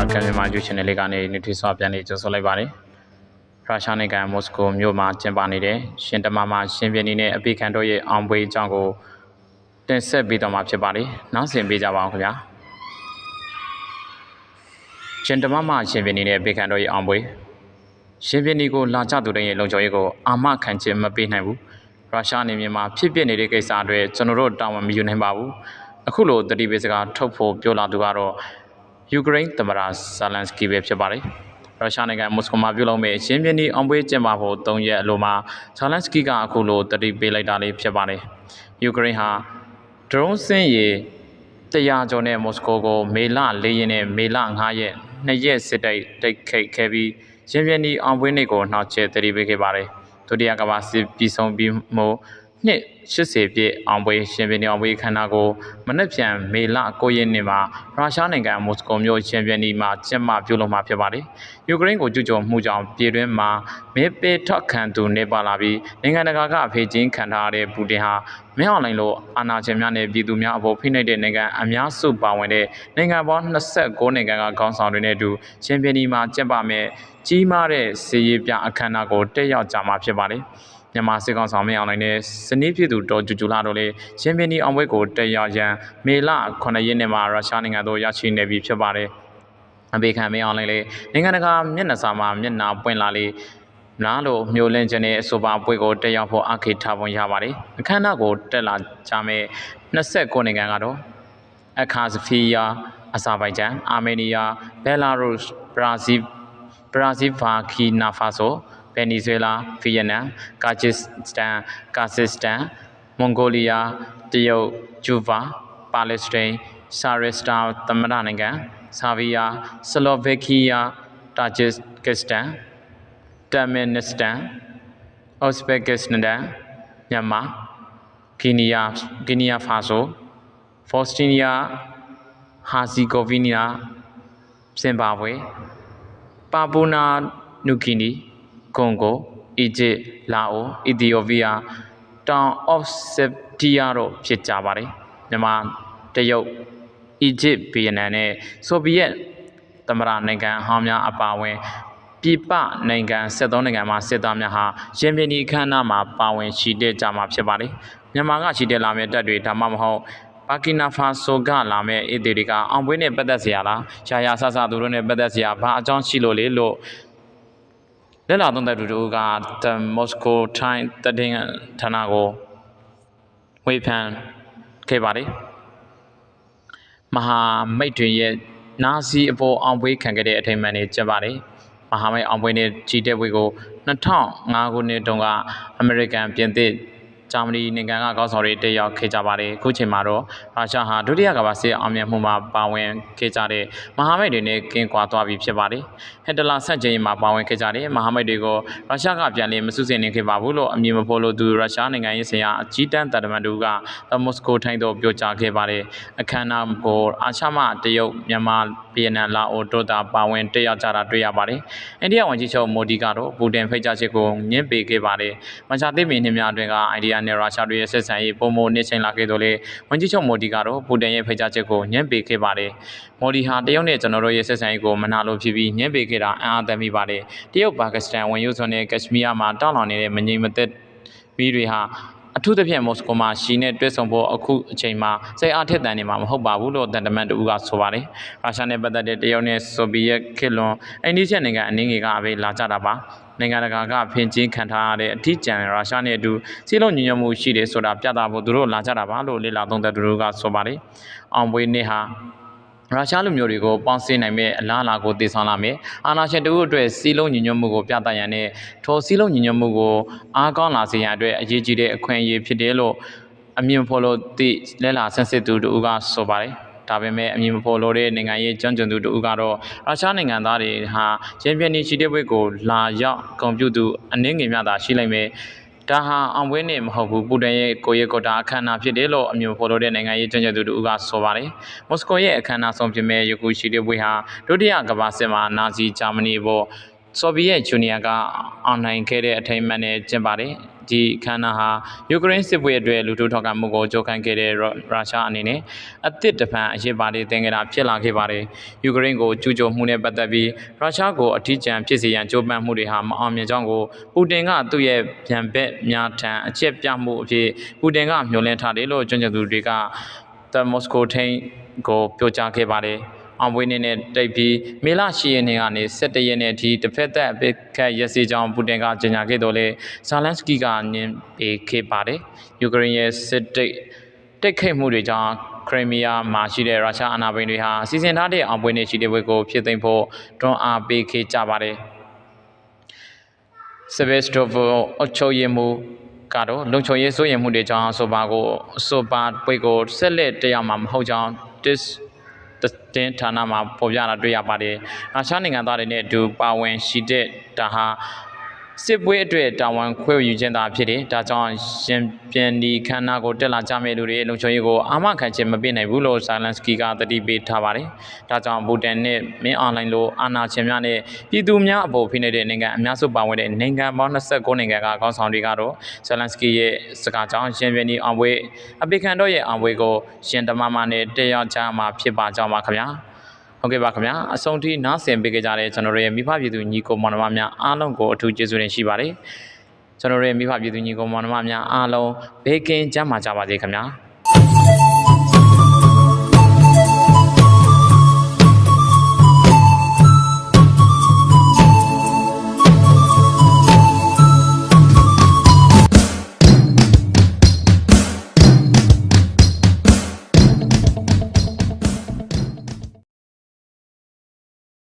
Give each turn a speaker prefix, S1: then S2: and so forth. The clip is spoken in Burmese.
S1: ကင်မြန်မာ YouTube channel လေးကနေနေထွေးစွာပြန်နေကြိုဆိုလိုက်ပါတယ်။ရုရှားနိုင်ငံမော်စကိုမြို့မှာကျင်းပနေတဲ့ရှင်တမမရှင်ပြင်းနေတဲ့အပိခံတို့ရဲ့အောင်ပွဲအကြောင်းကိုတင်ဆက်ပေးတော့မှာဖြစ်ပါတယ်။နောက်ဆင်ပေးကြပါအောင်ခင်ဗျာ။ရှင်တမမရှင်ပြင်းနေတဲ့အပိခံတို့ရဲ့အောင်ပွဲရှင်ပြင်းဒီကိုလာကြသူတွေရဲ့လုံခြုံရေးကိုအာမခံခြင်းမပေးနိုင်ဘူး။ရုရှားနေမြန်မာဖြစ်ပျက်နေတဲ့ကိစ္စအတွေကျွန်တော်တို့တာဝန်မယူနိုင်ပါဘူး။အခုလိုတတိပေးစကားထုတ်ဖို့ပြောလာသူကတော့ ယူကရိန်းသမ္မတဇာလန်စကီပဲဖြစ်ပါတယ်။ရုရှားနိုင်ငံမော်စကိုမှာပြုလုပ်မယ့်ချင်းပြင်းဒီအောင်ပွဲကျင်းပဖို့၃ရက်အလိုမှာဇာလန်စကီကအခုလိုတတိပေးလိုက်တာလေးဖြစ်ပါတယ်။ယူကရိန်းဟာဒရုန်းစင်းရေတရားကျော်နဲ့မော်စကိုကိုမေလ၄ရက်နဲ့မေလ၅ရက်နှစ်ရက်စစ်တိုက်တိုက်ခိုက်ခဲ့ပြီးချင်းပြင်းဒီအောင်ပွဲနေ့ကိုနှောက်ချဲတတိပေးခဲ့ပါတယ်။ဒုတိယကမ္ဘာစစ်ပြီးဆုံးပြီးမှ နှစ်80ပြည့်အောင်ပွဲရှင်ပြင်းအောင်ပွဲခန္ဓာကိုမနက်ဖြန်မေလ9ရက်နေ့မှာရုရှားနိုင်ငံမော်စကိုမြို့ရှင်ပြင်းဒီမှာကျင်းပပြုလုပ်မှာဖြစ်ပါတယ်။ယူကရိန်းကိုကျူးကျော်မှုကြောင့်ပြည်တွင်းမှာမဲပေးထောက်ခံသူနေပါလာပြီးနိုင်ငံတကာကဖေးချင်းခံထားရတဲ့ပူတင်ဟာမင်းအောင်လှိုင်လိုအာဏာရှင်များနဲ့ပြည်သူများအပေါ်ဖိနှိပ်တဲ့နိုင်ငံအများစုပါဝင်တဲ့နိုင်ငံပေါင်း29နိုင်ငံကခေါင်းဆောင်တွေနဲ့အတူရှင်ပြင်းဒီမှာကျင်းပမယ့်ကြီးမားတဲ့စီးရေးပြအခမ်းအနားကိုတက်ရောက်ကြမှာဖြစ်ပါတယ်။ မြန်မာစစ်ကောင်ဆောင်မင်းအောင်နိုင်တဲ့စနစ်ဖြစ်သူတော်ကျူကျူလာတို့လည်းရှင်ပင်ဒီအောင်ပွဲကိုတက်ရောက်ရန်မေလ9ရက်နေ့မှာရုရှားနိုင်ငံသို့ရောက်ရှိနေပြီဖြစ်ပါတယ်။အဘေခံမင်းအောင်နိုင်လည်းနိုင်ငံတကာမျက်နှာစာမှာမျက်နှာပွင့်လာလေနားလို့မျိုးလင့်ခြင်းနဲ့အဆိုပါပွဲကိုတက်ရောက်ဖို့အခေထားပုံရပါတယ်။အခမ်းအနားကိုတက်လာကြမယ့်29နိုင်ငံကတော့အခါစဖီးယာအဇာဘိုင်ဂျန်အာမေးနီးယားဘဲလာရုစ်ဘရာဇီးဘရာဇီးဗာကီနာဖာဆို ဗင်နီဇွဲလားဗီယက်နမ်ကာဂျစ်စတန်ကာဇစ်စတန်မွန်ဂိုလီးယားတရုတ်ဂျူဗာပါလက်စတိုင်းဆာရက်စတာသမ္မတနိုင်ငံဆာဗီယာဆလိုဗက်ကီးယားတာဂျစ်ကစ္စတန်တမင်နစ္စတန်အော့စဘက်ကစ္စတန်မြန်မာဂီနီယာဂီနီယာဖာဆိုဖော့စတင်နီယာဟာဇီဂိုဗီနီယာဇင်ဘာဘွေပါပူနာနူဂီနီ ဂွန်ဂိုအီဂျစ်လာအိုအီသီယိုပီးယားတောင်အော့ဆက်တီးယားတို့ဖြစ်ကြပါတယ်မြန်မာတရုတ်အီဂျစ်ဗီယက်နမ်နဲ့ဆိုဗီယက်သမရနိုင်ငံဟောင်းများအပါအဝင်ပြပနိုင်ငံ73နိုင်ငံမှာစစ်သားများဟာရင်ပြည်နီခန်းနာမှာပါဝင်ရှိတဲ့ကြမှာဖြစ်ပါတယ်မြန်မာကရှိတဲ့လာမယ့်တပ်တွေဒါမှမဟုတ်ပါကီနာဖာဆိုကလာမဲ့အီတီတွေကအောင်ပွဲနဲ့ပတ်သက်စရာလားရှားရဆဆသူတို့နဲ့ပတ်သက်စရာဘာအကြောင်းရှိလို့လဲလို့ လက်လာသုံးသက်သူတို့က The Moscow Times တည်င်းဌာနကိုဝေဖန်ခဲ့ပါတယ်မဟာမိတ်တွေရဲ့နာစီအပေါ်အောင်ပွဲခံခဲ့တဲ့အထိမ်းအမှန်တွေကျပါတယ်မဟာမိတ်အောင်ပွဲနဲ့ကြီးတဲ့ပွဲကို2005ခုနှစ်တုန်းကအမေရိကန်ပြင်သစ် ဂျာမနီနိုင်ငံကကောင်းဆောင်တွေတက်ရောက်ခဲ့ကြပါတယ်အခုချိန်မှာတော့ရုရှားဟာဒုတိယကမ္ဘာစစ်အောင်မြင်မှုမှာပါဝင်ခဲ့ကြတဲ့မဟာမိတ်တွေနဲ့ကင်းကွာသွားပြီဖြစ်ပါတယ်ဟက်တလာဆက်ချင်းမှာပါဝင်ခဲ့ကြတဲ့မဟာမိတ်တွေကိုရုရှားကပြန်လည်မဆုစင်နေခဲ့ပါဘူးလို့အမည်မဖော်လို့သူရုရှားနိုင်ငံရေးဆိုင်ရာအကြီးတန်းတပ်မန်တူကမော်စကိုထိုင်းသို့ပြောကြားခဲ့ပါတယ်အခမ်းအနားကိုအာရှမတရုတ်မြန်မာဗီယက်နမ်လာအိုတို့သာပါဝင်တက်ရောက်ကြတာတွေ့ရပါတယ်အိန္ဒိယဝန်ကြီးချုပ်မိုဒီကတော့ပူတင်ဖိတ်ကြားချက်ကိုညှင်းပယ်ခဲ့ပါတယ်မချသေးမီနှစ်များအတွင်းကအိန္ဒိယနဲ့ရုရှားတို့ရဲ့ဆက်ဆံရေးပုံမနှိမ့်ချိန်လာခဲ့တော့လေဝန်ကြီးချုပ်မိုဒီကတော့ပူတင်ရဲ့ဖိတ်ကြားချက်ကိုညှင်းပယ်ခဲ့ပါတယ်။မိုဒီဟာတရုတ်နဲ့ကျွန်တော်တို့ရဲ့ဆက်ဆံရေးကိုမနာလိုဖြစ်ပြီးညှင်းပယ်ခဲ့တာအံ့အားသင့်မိပါတယ်။တရုတ်ပါကစ္စတန်ဝန်ယူဆွန်နဲ့ကက်ရှမီးယားမှာတောက်လောင်နေတဲ့မငြိမ်မသက်မီးတွေဟာအထူးသဖြင့်မော်စကိုမှာရှီနဲ့တွဲဆုံဖို့အခုအချိန်မှာစိတ်အားထက်သန်နေမှာမဟုတ်ပါဘူးလို့တန်တမန်တူကဆိုပါတယ်။ရုရှားနဲ့ပတ်သက်တဲ့တရုတ်နဲ့ဆိုဗီယက်ခေတ်လွန်အိန္ဒိယနိုင်ငံအနည်းငယ်ကပဲလာကြတာပါ။ နိုင်ငံတကာကဖင်ချင်းခံထားရတဲ့အထီးကျန်ရုရှားနဲ့အတူစီးလုံးညီညွတ်မှုရှိတယ်ဆိုတာပြသဖို့သူတို့လာကြတာပါလို့လေ့လာသုံးသပ်သူတို့ကဆိုပါတယ်။အောင်ပွဲနေ့ဟာရုရှားလူမျိုးတွေကိုပေါင်းစည်းနိုင်မဲ့အလားအလာကိုတည်ဆောင်လာမယ်။အာဏာရှင်တို့အတွက်စီးလုံးညီညွတ်မှုကိုပြသရန်နဲ့ထိုစီးလုံးညီညွတ်မှုကိုအားကောင်းလာစေရန်အတွက်အရေးကြီးတဲ့အခွင့်အရေးဖြစ်တယ်လို့အမြင်ဖော်လို့သိလဲလာဆန်းစစ်သူတို့ကဆိုပါတယ်။ ဒါပေမဲ့အမည်မဖော်လို့တဲ့နိုင်ငံရေးကျွမ်းကျင်သူတို့ကတော့ရုရှားနိုင်ငံသားတွေဟာရင်းပြင်းနေရှိတဲ့ဘက်ကိုလာရောက်ကွန်ပျူတာအနည်းငယ်များသာရှိလိမ့်မယ်ဒါဟာအောင်ပွဲနေမဟုတ်ဘူးပူတင်ရဲ့ကိုရဲကိုတာအခမ်းအနားဖြစ်တယ်လို့အမျိုးဖော်လို့တဲ့နိုင်ငံရေးကျွမ်းကျင်သူတို့ကဆိုပါတယ်မော်စကိုရဲ့အခမ်းအနားဆုံးဖြစ်မဲ့ယခုရှိတဲ့ပွဲဟာဒုတိယကမ္ဘာစစ်မှာနာဇီဂျာမနီဘောဆိုဗီယက်ဂျူနီယာကအောင်နိုင်ခဲ့တဲ့အထိမ်းအမှန်နဲ့ကျင်းပါတယ် ဒီခန္ဓာဟာယူကရိန်းစစ်ပွဲအတွက်လူထုထောက်ခံမှုကိုကြိုးခံခဲ့တဲ့ရုရှားအနေနဲ့အသစ်တစ်ဖန်အရေးပါတွေတင်ကြတာဖြစ်လာခဲ့ပါတယ်ယူကရိန်းကိုကျူးကျော်မှုနဲ့ပတ်သက်ပြီးရုရှားကိုအထီးကျန်ဖြစ်စေရန်ကြိုးပမ်းမှုတွေဟာမအောင်မြင်ကြောင်းကိုပူတင်ကသူ့ရဲ့ဗျံဘက်များထံအချက်ပြမှုအဖြစ်ပူတင်ကမျှော်လင့်ထားတယ်လို့ကျွမ်းကျင်သူတွေက The Moscow ထိန်ကိုပြောကြားခဲ့ပါတယ်။ အောင်ပွဲနေနဲ့တိတ်ပြီးမေလ10ရက်နေ့ကနေ17ရက်နေ့အထိတစ်ဖက်သက်အပိတ်ခတ်ရစီကြောင်းပူတင်ကကြေညာခဲ့တော့လေဇာလန်စကီကညင်ပေးခဲ့ပါတယ်။ယူကရိန်းရဲ့စစ်တိတ်တိတ်ခိတ်မှုတွေကြောင့်ခရိုမီးယားမှာရှိတဲ့ရုရှားအာဏာပိုင်တွေဟာစီစဉ်ထားတဲ့အောင်ပွဲနေရှိတဲ့ဘက်ကိုဖြစ်သိမ်းဖို့တွန်းအားပေးခဲ့ကြပါတယ်။စဗက်စတိုဗိုအချုပ်ရမှုကတော့လုံခြုံရေးစိုးရိမ်မှုတွေကြောင့်ဆိုပါကိုဆိုပါပွေကိုဆက်လက်တရားမှာမဟုတ်ကြောင်း dis တင်းဌာနမှာပေါ်ပြတာတွေ့ရပါတယ်။ရုရှားနိုင်ငံသားတွေနဲ့အတူပါဝင်ရှိတဲ့ဒါဟာ စစ်ပွဲအတွက်တာဝန်ခွဲယူခြင်းသာဖြစ်တယ်။ဒါကြောင့်ရှင်ပြန်ဒီခန္ဓာကိုတက်လာကြမဲ့လူတွေလုံခြုံရေးကိုအာမခံချက်မပေးနိုင်ဘူးလို့ဇာလန်စကီကတတိပေးထားပါတယ်။ဒါကြောင့်ဘူတန်နဲ့မင်းအွန်လိုင်းလိုအာဏာရှင်များနဲ့ပြည်သူများအပေါ်ဖိနေတဲ့နိုင်ငံအများစုပါဝင်တဲ့နိုင်ငံပေါင်း29နိုင်ငံကခေါင်းဆောင်တွေကတော့ဇာလန်စကီရဲ့စကားကြောင့်ရှင်ပြန်ဒီအောင်ပွဲအပေခံတော့ရဲ့အောင်ပွဲကိုရှင်တမမနဲ့တက်ရောက်ကြမှာဖြစ်ပါကြောင်းပါခင်ဗျာ။ ဟုတ်ကဲ့ပါခင်ဗျာအဆုံးထိနားဆင်ပေးကြတဲ့ကျွန်တော်တို့ရဲ့မိဖပြည်သူညီကိုမောင်နှမများအားလုံးကိုအထူးကျေးဇူးတင်ရှိပါတယ်ကျွန်တော်တို့ရဲ့မိဖပြည်သူညီကိုမောင်နှမများအားလုံးဘေးကင်းကြမှာကြပါစေခင်ဗျာ